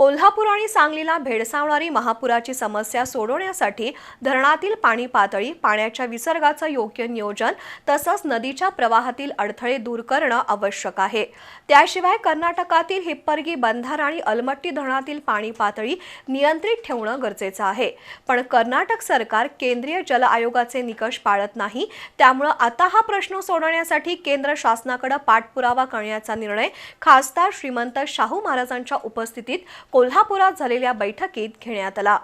कोल्हापूर आणि सांगलीला भेडसावणारी महापुराची समस्या सोडवण्यासाठी धरणातील पाणी पातळी पाण्याच्या विसर्गाचं योग्य नियोजन तसंच नदीच्या प्रवाहातील अडथळे दूर करणं आवश्यक आहे. त्याशिवाय कर्नाटकातील हिप्परगी बंधार आणि अलमट्टी धरणातील पाणी पातळी नियंत्रित ठेवणं गरजेचं आहे. पण कर्नाटक सरकार केंद्रीय जल आयोगाचे निकष पाळत नाही. त्यामुळं आता हा प्रश्न सोडवण्यासाठी केंद्र शासनाकडे पाठपुरावा करण्याचा निर्णय खासदार श्रीमंत शाहू महाराजांच्या उपस्थितीत कोल्हापुरात झालेल्या बैठकीत घेण्यात आला.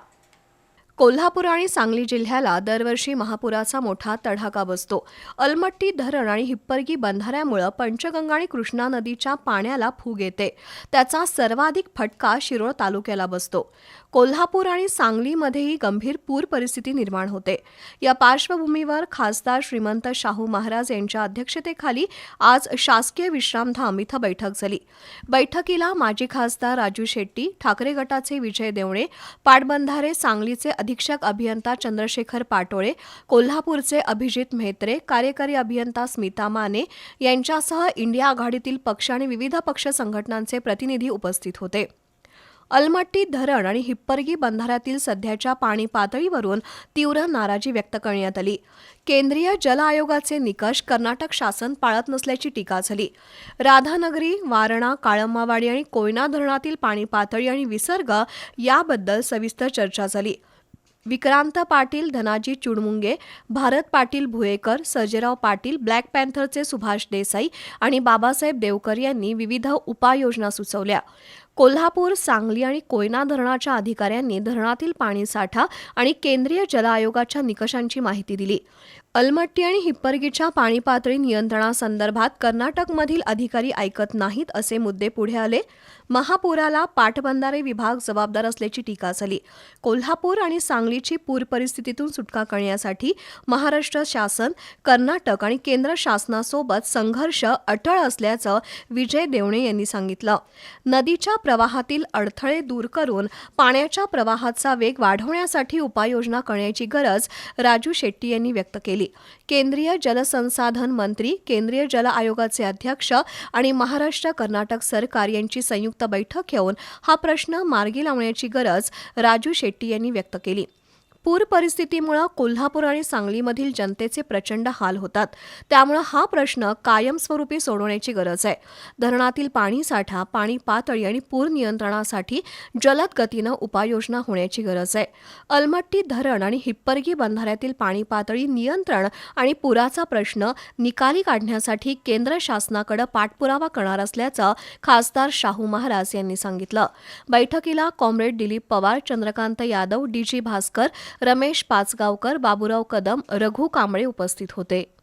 कोल्हापूर आणि सांगली जिल्ह्याला दरवर्षी महापुराचा मोठा तडाखा बसतो. अलमट्टी धरण आणि हिप्परगी बंधाऱ्यामुळं पंचगंगा आणि कृष्णा नदीच्या पाण्याला फूग येते. त्याचा सर्वाधिक फटका शिरोळ तालुक्याला बसतो. कोल्हापूर आणि सांगलीमध्येही गंभीर पूर परिस्थिती निर्माण होते. या पार्श्वभूमीवर खासदार श्रीमंत शाहू महाराज यांच्या अध्यक्षतेखाली आज शासकीय विश्रामधाम इथं बैठक झाली. बैठकीला माजी खासदार राजू शेट्टी ठाकरे गटाचे विजय देवणे पाटबंधारे सांगलीचे अधीक्षक अभियंता चंद्रशेखर पाटोळे कोल्हापूरचे अभिजित म्हेत्रे कार्यकारी अभियंता स्मिता माने यांच्यासह इंडिया आघाडीतील पक्ष आणि विविध पक्ष संघटनांचे प्रतिनिधी उपस्थित होते. अलमट्टी धरण आणि हिप्परगी बंधाऱ्यातील सध्याच्या पाणी पातळीवरून तीव्र नाराजी व्यक्त करण्यात आली. केंद्रीय जल आयोगाचे निकष कर्नाटक शासन पाळत नसल्याची टीका झाली. राधानगरी वारणा काळंबावाडी आणि कोयना धरणातील पाणी पातळी आणि विसर्ग याबद्दल सविस्तर चर्चा झाली. विक्रांत पाटील धनाजी चुडमुंगे भारत पाटील भुयेकर सर्जेराव पाटील ब्लॅक पॅन्थरचे सुभाष देसाई आणि बाबासाहेब देवकर यांनी विविध उपाययोजना सुचवल्या. कोल्हापूर सांगली आणि कोयना धरणाच्या अधिकाऱ्यांनी धरणातील पाणीसाठा आणि केंद्रीय जल आयोगाच्या निकषांची माहिती दिली. अलमट्टी आणि हिप्परगीच्या पाणी पातळी नियंत्रणासंदर्भात कर्नाटकमधील अधिकारी ऐकत नाहीत असे मुद्दे पुढे आले. महापुराला पाटबंधारे विभाग जबाबदार असल्याची टीका झाली. कोल्हापूर आणि सांगलीची पूर परिस्थितीतून सुटका करण्यासाठी महाराष्ट्र शासन कर्नाटक आणि केंद्र शासनासोबत संघर्ष अटळ असल्याचं विजय देवणे यांनी सांगितलं. नदीच्या प्रवाहातील अडथळे दूर करून पाण्याच्या प्रवाहाचा वेग वाढवण्यासाठी उपाययोजना करण्याची गरज राजू शेट्टी यांनी व्यक्त केली. केंद्रीय जलसंसाधन मंत्री केंद्रीय जल आयोगाचे अध्यक्ष आणि महाराष्ट्र कर्नाटक सरकार यांची संयुक्त बैठक घेऊन हा प्रश्न मार्गी लावण्याची गरज राजू शेट्टी यांनी व्यक्त केली. पूर परिस्थितीमुळं कोल्हापूर आणि सांगलीमधील जनतेचे प्रचंड हाल होतात. त्यामुळं हा प्रश्न कायमस्वरूपी सोडवण्याची गरज आहे. धरणातील पाणीसाठा पाणी पातळी आणि पूर नियंत्रणासाठी जलद गतीनं उपाययोजना होण्याची गरज आहे. अलमट्टी धरण आणि हिप्परगी बंधाऱ्यातील पाणी पातळी नियंत्रण आणि पुराचा प्रश्न निकाली काढण्यासाठी केंद्र शासनाकडे पाठपुरावा करणार असल्याचं खासदार शाहू महाराज यांनी सांगितलं. बैठकीला कॉम्रेड दिलीप पवार चंद्रकांत यादव डीजी भास्कर रमेश पाचगावकर बाबुराव कदम रघु कांबळे उपस्थित होते.